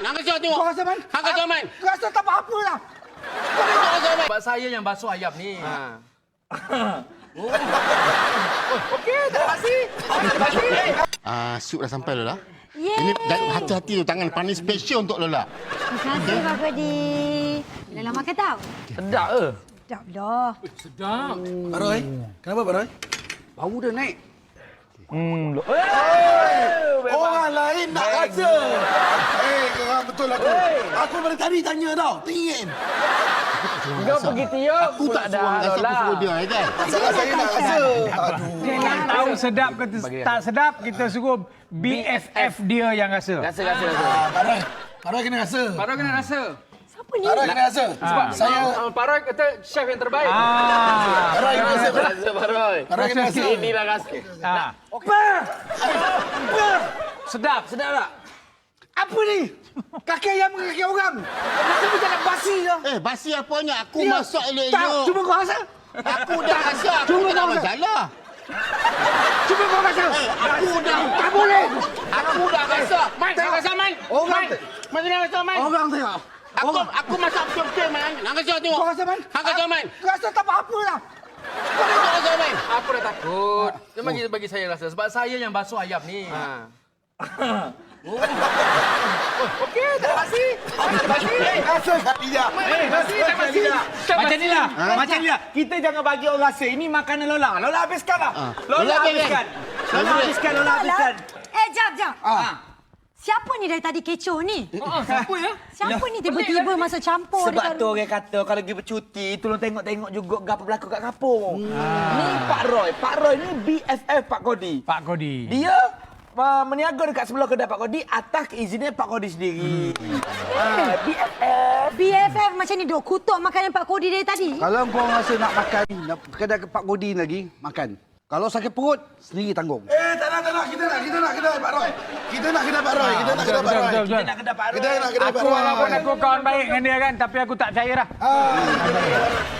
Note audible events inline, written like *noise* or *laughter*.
Hang kacau tengok. Kau rasa, Man? Hang kacau, Man. Kau rasa tak apa-apa lah. Hang kacau, Man. Sebab saya yang basuh ayam ni. Ha. Ah, sup dah sampai Lola. Yeay. Ini dan hati-hati tu tangan panis special untuk Lola. Terima kasih Pak Kodi. Dah makan tau? Sedap ke? Sedap dah. Pak Roy, kenapa Pak Roy? Bau dah naik. Hmm. Orang lain nak rasa. Eh, aku. Dari tadi tanya tau. Tingin. Kau pergi tiup. Aku tak suruh rasa aku suruh dia eh, kan. Salah saya nak rasa. Aduh. Dia nak tahu sedap ke tak sedap, kita suruh BFF dia yang rasa. Rasa, rasa, rasa. Ah. Pak Roy kena rasa. Baru kena rasa. Siapa ni? Pak Roy kena rasa. Sebab saya... Roy kata chef yang terbaik. Ah. Pak Roy kena rasa. Rasa Pak Roy. Pak Roy kena rasa. Inilah rasa. ah. Sedap, sedap tak? Apa ni? Kaki ayam dengan kaki orang. Rasa macam nak basi je. Eh, basi apanya? Aku Ya. masak Tak, elok-elok. cuma kau rasa. Aku dah rasa. Aku Cuma tak kau rasa. masalah. Cuma kau rasa. Aku dah. Tak boleh. Aku dah rasa. Man, hang kacau, Man. Orang Man. Kena kacau, Man. Orang tengok. Aku aku masak betul-betul, Man. Hang kacau tengok. Kau rasa, Man? Hang kacau, Man. Kau rasa tak apa-apa lah. Hang kacau, Man. Aku dah takut. Dia bagi, bagi saya rasa. Sebab saya yang basuh ayam ni. Ha. *laughs* Macam ni lah. Macam ni lah. Kita jangan bagi orang rasa. Ini makanan Lola. Lola habiskan lah. Lola Lola habiskan. Lola habiskan. Lola habiskan. Eh, jap, jap. Ah. Siapa ni dari tadi kecoh ni? Oh, siapa ya? Siapa ni tiba-tiba masuk campur Sebab tu orang kata kalau pergi bercuti tolong tengok-tengok juga apa berlaku kat kampung. Ni Pak Roy. Pak Roy ni BFF Pak Kodi. Pak Kodi. Dia uh, meniaga dekat sebelah kedai Pak Kodi atas keizinan Pak Kodi sendiri. Ah, BFF. BFF macam ni duk kutuk makanan Pak Kodi dari tadi. Kalau kau rasa nak makan, nak kedai Pak Godin lagi, makan. Kalau sakit perut, sendiri tanggung. Eh, tak nak, tak nak. Kita nak, kita nak kedai Pak Roy. Kita nak kedai Pak Roy. Kita nak kedai Pak Roy. betul. Nak kedai Pak Roy. Kita nak kedai Pak Aku Roy. walaupun aku kawan baik dengan dia kan, tapi aku tak percaya dah. Ah.